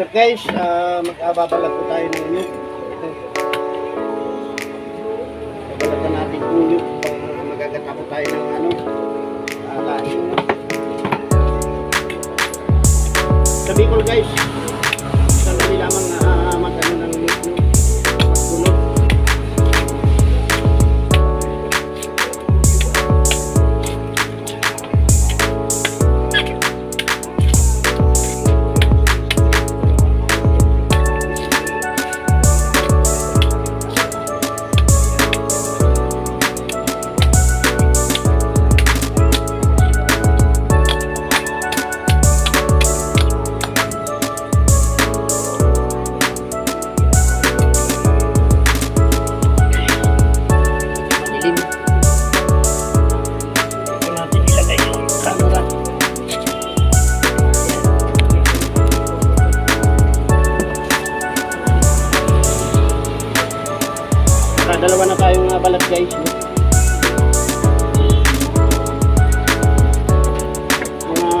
So guys, uh, mag-ababalag po tayo ng nyug. Ito. Babalagan natin yung nyug magagata po tayo ng ano, uh, laing. Sa Bicol guys, balat guys. Mga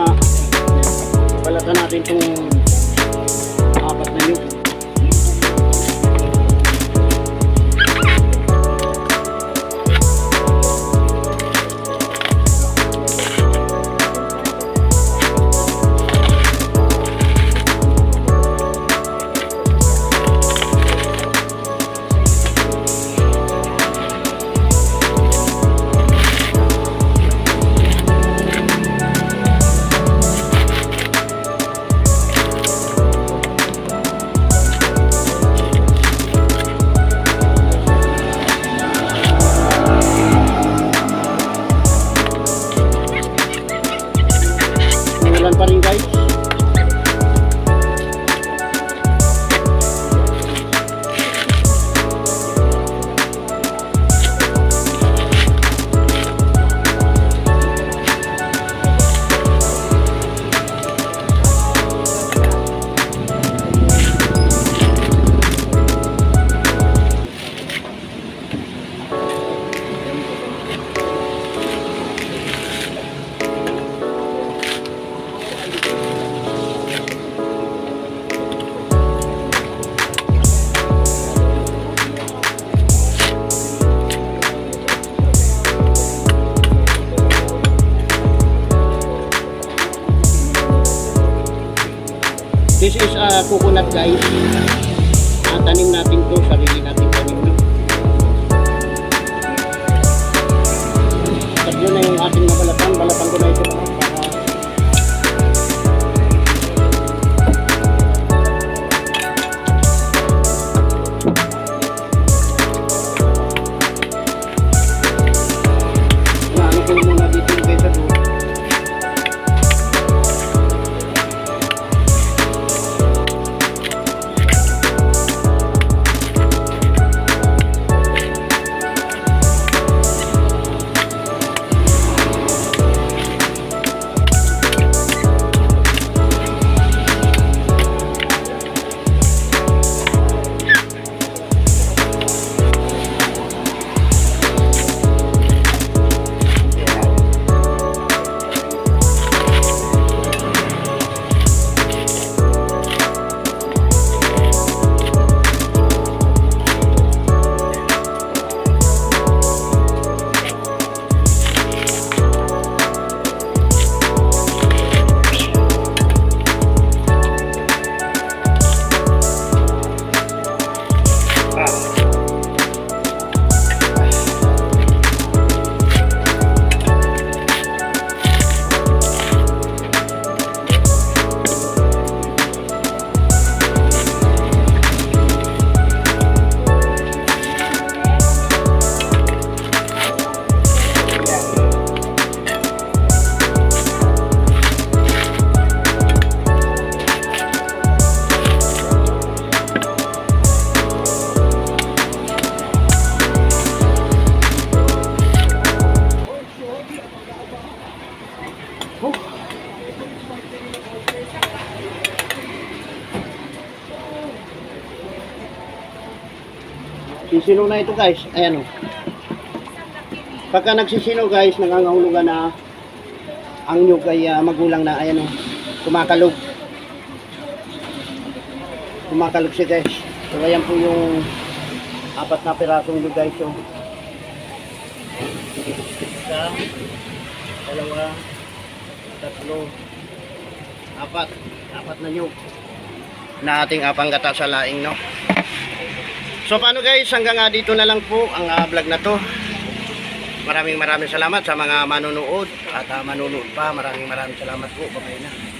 balatan natin itong This is uh, coconut guys. Uh, tanim natin to, sarili natin tanim. No? Tatlo na yung ating nabalatan. Balatan ko na ito Sisino na ito guys. Ayan o. Pagka nagsisino guys, nangangahulugan na ang nyug ay ah, magulang na. Ayan o. Kumakalog. kumakalog siya guys. So ayan po yung apat na pirasong nyug guys. So, isa, dalawa, tatlo, apat. Apat na nyug na ating apanggata sa laing no. So paano guys, hanggang nga dito na lang po ang ah, vlog na to. Maraming maraming salamat sa mga manonood at ah, manunood pa. Maraming maraming salamat po. Bye na.